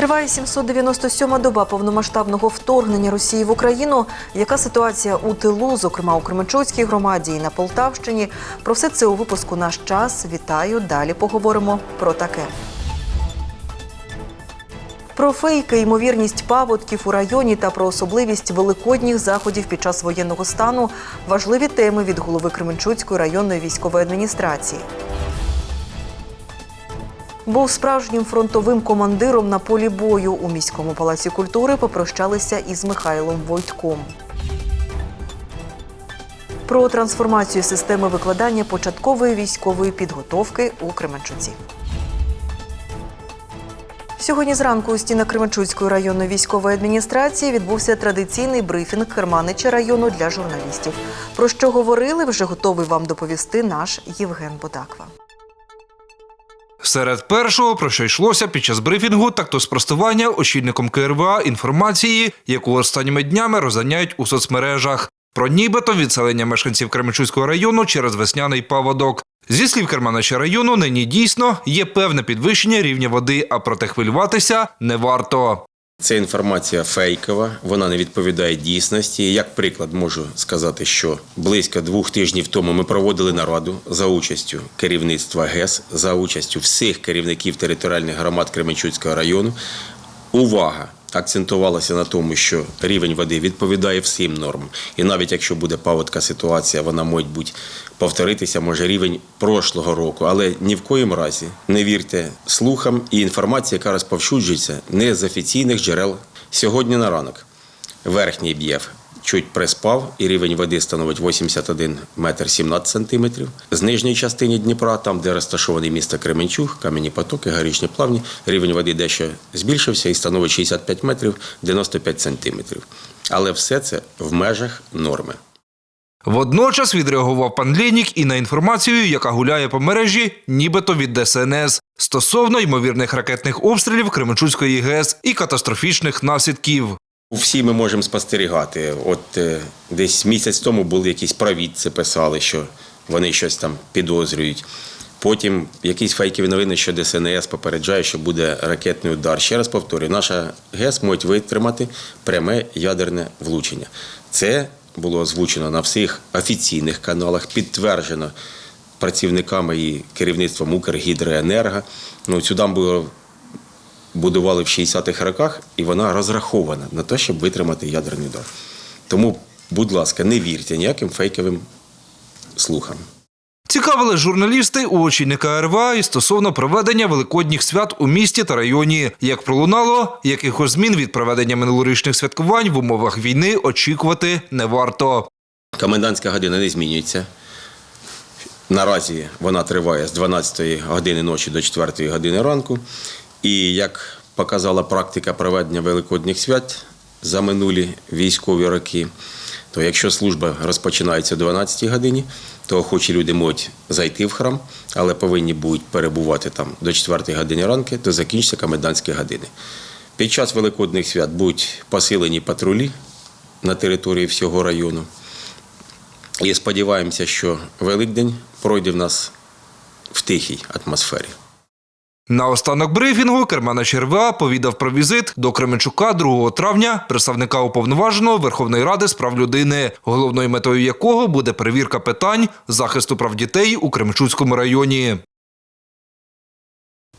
Триває 797-ма доба повномасштабного вторгнення Росії в Україну. Яка ситуація у тилу, зокрема у Кременчуцькій громаді і на Полтавщині? Про все це у випуску наш час. Вітаю. Далі поговоримо про таке. Про фейки, ймовірність паводків у районі та про особливість великодніх заходів під час воєнного стану важливі теми від голови Кременчуцької районної військової адміністрації. Був справжнім фронтовим командиром на полі бою у міському палаці культури. Попрощалися із Михайлом Войтком. Про трансформацію системи викладання початкової військової підготовки у Кременчуці. Сьогодні зранку у стінах Кременчуцької районної військової адміністрації відбувся традиційний брифінг Керманича району для журналістів. Про що говорили, вже готовий вам доповісти наш Євген Бодаква. Серед першого, про що йшлося під час брифінгу, так то спростування очільником КРВА інформації, яку останніми днями розганяють у соцмережах. Про нібито відселення мешканців Кременчуцького району через весняний паводок. Зі слів Керманича району, нині дійсно є певне підвищення рівня води, а проте хвилюватися не варто. Це інформація фейкова, вона не відповідає дійсності. Як приклад можу сказати, що близько двох тижнів тому ми проводили нараду за участю керівництва ГЕС, за участю всіх керівників територіальних громад Кременчуцького району. Увага! Акцентувалася на тому, що рівень води відповідає всім нормам. І навіть якщо буде паводка ситуація, вона може бути повторитися, може рівень прошлого року. Але ні в коїм разі не вірте слухам і інформації, яка розповсюджується не з офіційних джерел. Сьогодні на ранок верхній б'єв чуть приспав, і рівень води становить 81 метр 17 сантиметрів. З нижньої частини Дніпра, там, де розташований місто Кременчуг, кам'яні потоки, горішні плавні, рівень води дещо збільшився і становить 65 метрів 95 сантиметрів. Але все це в межах норми. Водночас відреагував пан Лєнік і на інформацію, яка гуляє по мережі, нібито від ДСНС, стосовно ймовірних ракетних обстрілів Кременчуцької ГЕС і катастрофічних наслідків. Всі ми можемо спостерігати. От е, десь місяць тому були якісь провідці, писали, що вони щось там підозрюють. Потім якісь фейкові новини, що ДСНС попереджає, що буде ракетний удар. Ще раз повторюю, наша ГЕС може витримати пряме ядерне влучення. Це було озвучено на всіх офіційних каналах, підтверджено працівниками і керівництвом Укргідроенерго. Ну, цю дамбу будували в 60-х роках, і вона розрахована на те, щоб витримати ядерний удар. Тому, будь ласка, не вірте ніяким фейковим слухам. Цікавили журналісти у очільника РВА і стосовно проведення великодніх свят у місті та районі. Як пролунало, якихось змін від проведення минулорічних святкувань в умовах війни очікувати не варто. Комендантська година не змінюється. Наразі вона триває з 12 години ночі до 4 години ранку. І як показала практика проведення великодніх свят за минулі військові роки, то якщо служба розпочинається о 12 годині, то охочі люди можуть зайти в храм, але повинні будуть перебувати там до 4 години ранку, то закінчиться комендантські години. Під час великодних свят будуть посилені патрулі на території всього району. І сподіваємося, що Великдень пройде в нас в тихій атмосфері. На останок брифінгу Керманич РВА повідав про візит до Кременчука 2 травня представника уповноваженого Верховної Ради з прав людини, головною метою якого буде перевірка питань захисту прав дітей у Кременчуцькому районі.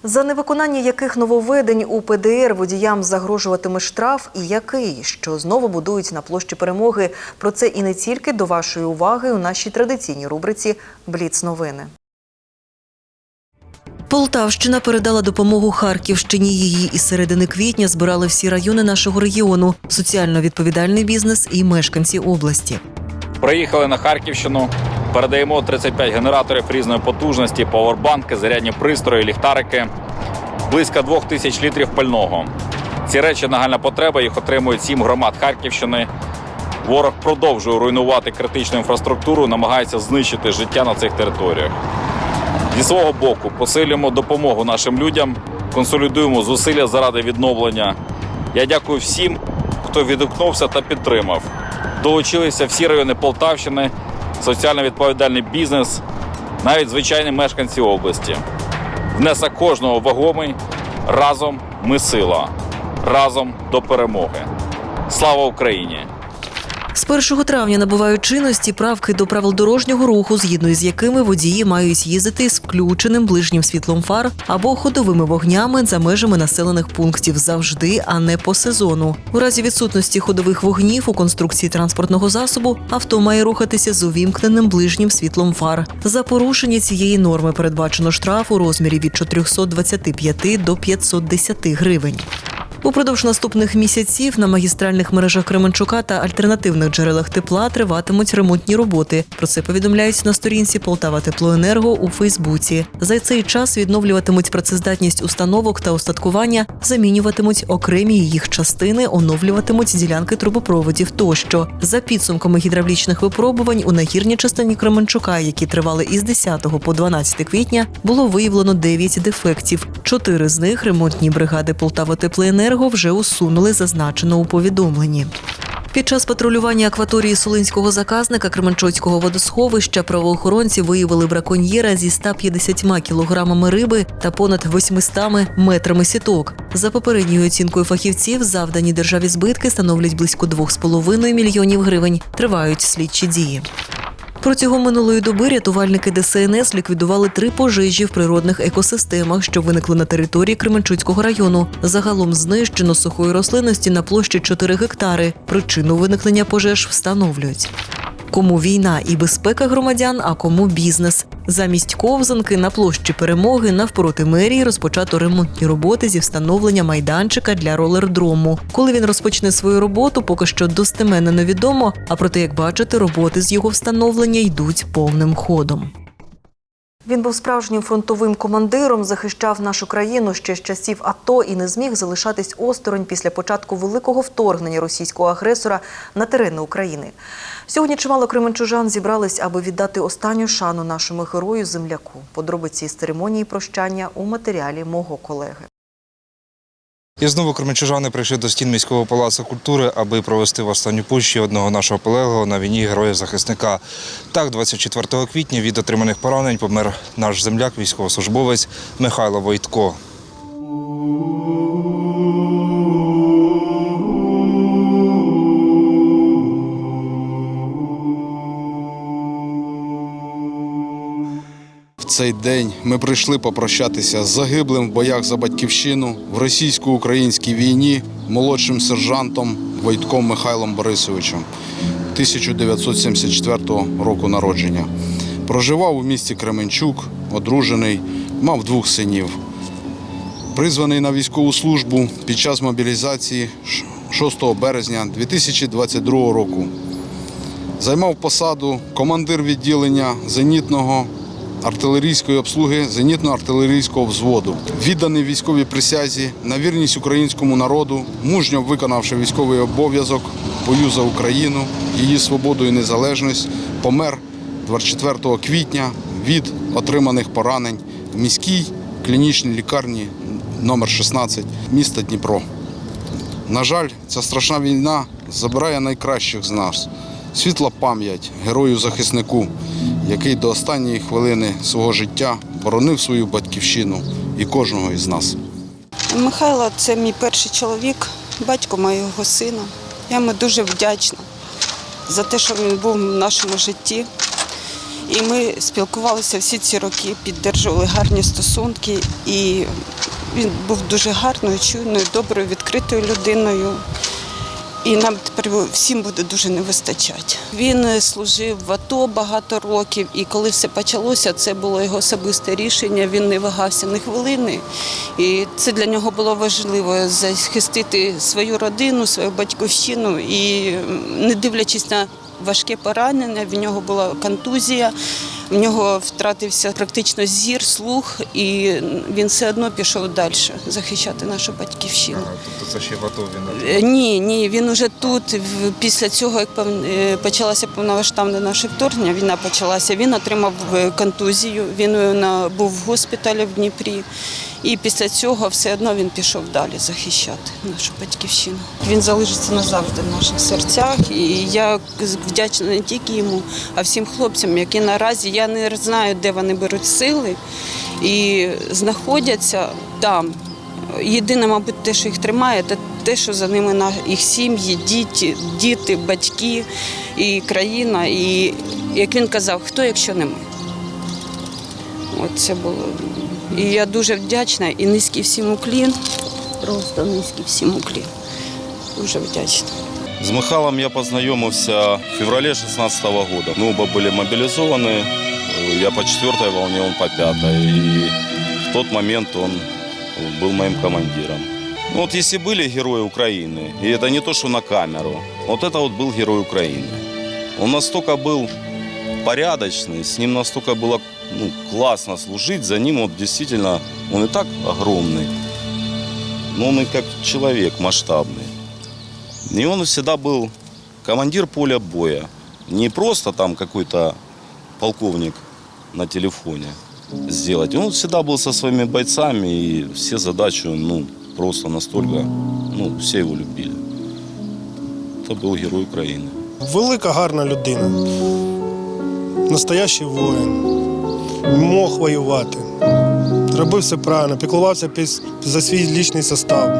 За невиконання яких нововведень у ПДР водіям загрожуватиме штраф і який, що знову будують на площі перемоги. Про це і не тільки до вашої уваги у нашій традиційній рубриці Бліц новини. Полтавщина передала допомогу Харківщині. Її із середини квітня збирали всі райони нашого регіону, соціально відповідальний бізнес і мешканці області. Приїхали на Харківщину. Передаємо 35 генераторів різної потужності, павербанки, зарядні пристрої, ліхтарики, близько 2 тисяч літрів пального. Ці речі нагальна потреба. Їх отримують сім громад Харківщини. Ворог продовжує руйнувати критичну інфраструктуру, намагається знищити життя на цих територіях. Зі свого боку посилюємо допомогу нашим людям, консолідуємо зусилля заради відновлення. Я дякую всім, хто відгукнувся та підтримав. Долучилися всі райони Полтавщини, соціально відповідальний бізнес, навіть звичайні мешканці області. Внесок кожного вагомий. Разом ми сила. разом до перемоги. Слава Україні! З 1 травня набувають чинності правки до правил дорожнього руху, згідно із якими водії мають їздити з включеним ближнім світлом фар або ходовими вогнями за межами населених пунктів завжди, а не по сезону. У разі відсутності ходових вогнів у конструкції транспортного засобу авто має рухатися з увімкненим ближнім світлом фар. За порушення цієї норми передбачено штраф у розмірі від 425 до 510 гривень. Упродовж наступних місяців на магістральних мережах Кременчука та альтернативних джерелах тепла триватимуть ремонтні роботи. Про це повідомляють на сторінці Полтава Теплоенерго у Фейсбуці. За цей час відновлюватимуть працездатність установок та устаткування, замінюватимуть окремі їх частини, оновлюватимуть ділянки трубопроводів тощо. За підсумками гідравлічних випробувань у нагірній частині Кременчука, які тривали із 10 по 12 квітня, було виявлено 9 дефектів. Чотири з них ремонтні бригади Полтава Теплоенерго вже усунули зазначено у повідомленні. Під час патрулювання акваторії Сулинського заказника Кременчуцького водосховища правоохоронці виявили браконьєра зі 150 кілограмами риби та понад 800 метрами сіток. За попередньою оцінкою фахівців, завдані державі збитки становлять близько 2,5 мільйонів гривень. Тривають слідчі дії. Протягом минулої доби рятувальники ДСНС ліквідували три пожежі в природних екосистемах, що виникли на території Кременчуцького району. Загалом знищено сухої рослинності на площі 4 гектари. Причину виникнення пожеж встановлюють. Кому війна і безпека громадян, а кому бізнес. Замість ковзанки на площі перемоги навпроти мерії розпочато ремонтні роботи зі встановлення майданчика для ролердрому. Коли він розпочне свою роботу, поки що достеменно невідомо. А проте, як бачите, роботи з його встановлення йдуть повним ходом. Він був справжнім фронтовим командиром, захищав нашу країну ще з часів АТО і не зміг залишатись осторонь після початку великого вторгнення російського агресора на терени України. Сьогодні чимало кременчужан зібрались, аби віддати останню шану нашому герою земляку. Подробиці з церемонії прощання у матеріалі мого колеги. І знову кременчужани прийшли до стін міського палацу культури, аби провести в останню путь одного нашого полеглого на війні героя-захисника. Так, 24 квітня від отриманих поранень помер наш земляк, військовослужбовець Михайло Войтко. Цей день ми прийшли попрощатися з загиблим в боях за батьківщину в російсько-українській війні молодшим сержантом Войтком Михайлом Борисовичем 1974 року народження. Проживав у місті Кременчук, одружений, мав двох синів. Призваний на військову службу під час мобілізації 6 березня 2022 року. Займав посаду командир відділення зенітного артилерійської обслуги зенітно-артилерійського взводу. Відданий військовій присязі на вірність українському народу, мужньо виконавши військовий обов'язок, бою за Україну, її свободу і незалежність, помер 24 квітня від отриманих поранень в міській клінічній лікарні номер 16 міста Дніпро. На жаль, ця страшна війна забирає найкращих з нас. Світла пам'ять герою-захиснику, який до останньої хвилини свого життя боронив свою батьківщину і кожного із нас. Михайло це мій перший чоловік, батько моєго сина. Я йому дуже вдячна за те, що він був в нашому житті. І ми спілкувалися всі ці роки, підтримували гарні стосунки. І він був дуже гарною, чуйною, доброю, відкритою людиною. І нам тепер всім буде дуже не вистачати. Він е, служив в АТО багато років, і коли все почалося, це було його особисте рішення. Він не вагався ні хвилини. І це для нього було важливо захистити свою родину, свою батьківщину. І не дивлячись на важке поранення, в нього була контузія. В нього втратився практично зір, слух, і він все одно пішов далі захищати нашу батьківщину. Тобто це ще в АТО він Е, Ні, ні, він уже тут. Після цього, як е, почалося наше вторгнення, війна почалася. Він отримав е, контузію. Він був в госпіталі в Дніпрі. І після цього все одно він пішов далі захищати нашу батьківщину. Він залишиться назавжди в наших серцях. І я вдячна не тільки йому, а всім хлопцям, які наразі я не знаю, де вони беруть сили і знаходяться там Єдине, мабуть, те, що їх тримає, це те, що за ними їх сім'ї, діти, діти, батьки і країна. І як він казав, хто, якщо не ми. От було. І я дуже вдячна і низький всім уклін. Просто низький всім уклін. Дуже вдячна. З Михайлом я познайомився в феврале 16 года. Мы оба были мобилизованы. Я по четвертой волне, он по пятой. И в тот момент он был моим командиром. Ну, вот если были герои Украины, и это не то, что на камеру, вот это вот был герой Украины. Он настолько был порядочный, с ним настолько было ну, классно служить, за ним вот действительно, он и так огромный, но он и как человек масштабный. И он всегда был командир поля боя. Не просто там какой-то полковник на телефоне сделать. Он всегда был со своими бойцами, и все задачи, ну, просто настолько, ну, все его любили. Это был герой Украины. Велика гарна людина. Настоящий воїн. Мог воювати. Робив все правильно, піклувався піс- за свій лічний состав.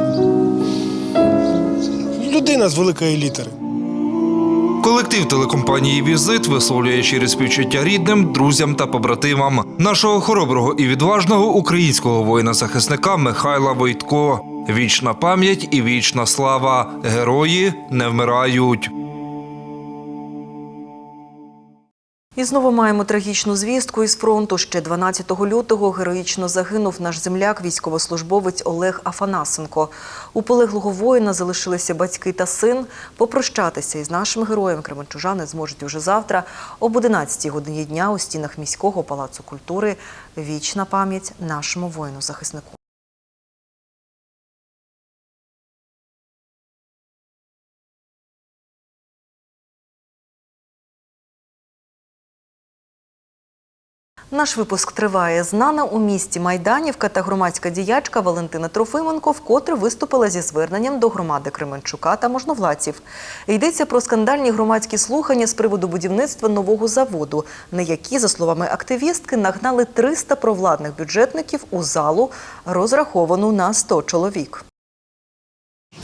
Людина з великої літери. Колектив телекомпанії Візит висловлює щирі співчуття рідним, друзям та побратимам нашого хороброго і відважного українського воїна-захисника Михайла Войтко. Вічна пам'ять і вічна слава. Герої не вмирають. І знову маємо трагічну звістку із фронту. Ще 12 лютого героїчно загинув наш земляк, військовослужбовець Олег Афанасенко. У полеглого воїна залишилися батьки та син. Попрощатися із нашим героєм кременчужани зможуть уже завтра об 11 годині дня у стінах міського палацу культури. Вічна пам'ять нашому воїну-захиснику. Наш випуск триває. Знана у місті Майданівка та громадська діячка Валентина Трофименко вкотре виступила зі зверненням до громади Кременчука та можновладців. Йдеться про скандальні громадські слухання з приводу будівництва нового заводу, на які, за словами активістки, нагнали 300 провладних бюджетників у залу, розраховану на 100 чоловік.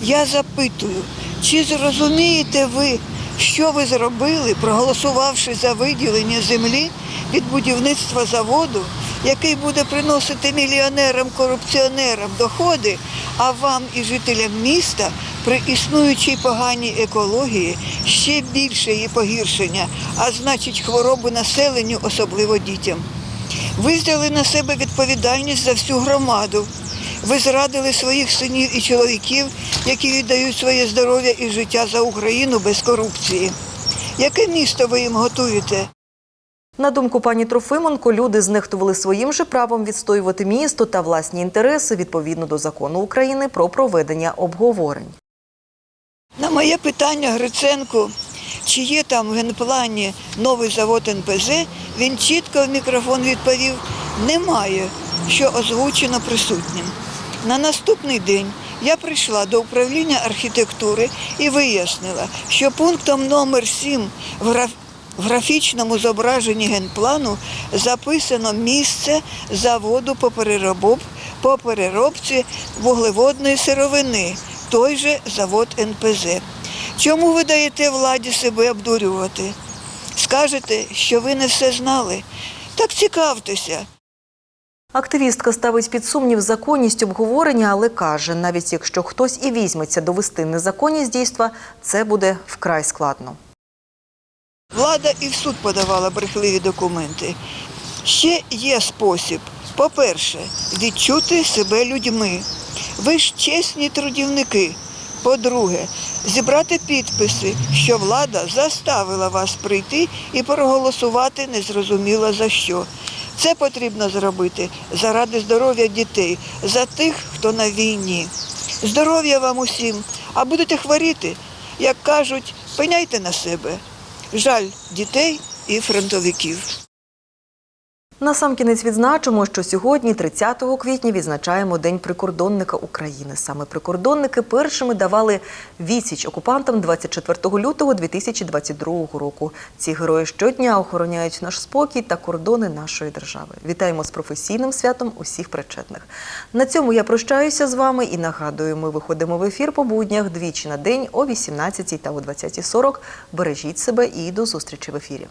Я запитую, чи зрозумієте ви, що ви зробили, проголосувавши за виділення землі від будівництва заводу, який буде приносити мільйонерам-корупціонерам доходи, а вам і жителям міста при існуючій поганій екології ще більше її погіршення, а значить хвороби населенню, особливо дітям. Ви взяли на себе відповідальність за всю громаду. Ви зрадили своїх синів і чоловіків, які віддають своє здоров'я і життя за Україну без корупції. Яке місто ви їм готуєте? На думку пані Трофименко, люди знехтували своїм же правом відстоювати місто та власні інтереси відповідно до закону України про проведення обговорень. На моє питання Гриценку, чи є там в генплані новий завод НПЗ, він чітко в мікрофон відповів немає, що озвучено присутнім. На наступний день я прийшла до управління архітектури і вияснила, що пунктом номер 7 в граф... в графічному зображенні генплану записано місце заводу по переробці вуглеводної сировини, той же завод НПЗ. Чому ви даєте владі себе обдурювати? Скажете, що ви не все знали. Так цікавтеся. Активістка ставить під сумнів законність обговорення, але каже, навіть якщо хтось і візьметься довести незаконність дійства, це буде вкрай складно. Влада і в суд подавала брехливі документи. Ще є спосіб. По-перше, відчути себе людьми. Ви ж чесні трудівники. По-друге, зібрати підписи, що влада заставила вас прийти і проголосувати незрозуміло за що. Це потрібно зробити заради здоров'я дітей, за тих, хто на війні. Здоров'я вам усім, а будете хворіти, як кажуть, пеняйте на себе. Жаль дітей і фронтовиків. Насамкінець відзначимо, що сьогодні, 30 квітня, відзначаємо День прикордонника України. Саме прикордонники першими давали відсіч окупантам 24 лютого 2022 року. Ці герої щодня охороняють наш спокій та кордони нашої держави. Вітаємо з професійним святом усіх причетних. На цьому я прощаюся з вами і нагадую, ми виходимо в ефір по буднях двічі на день о 18 та о 20.40. Бережіть себе і до зустрічі в ефірі.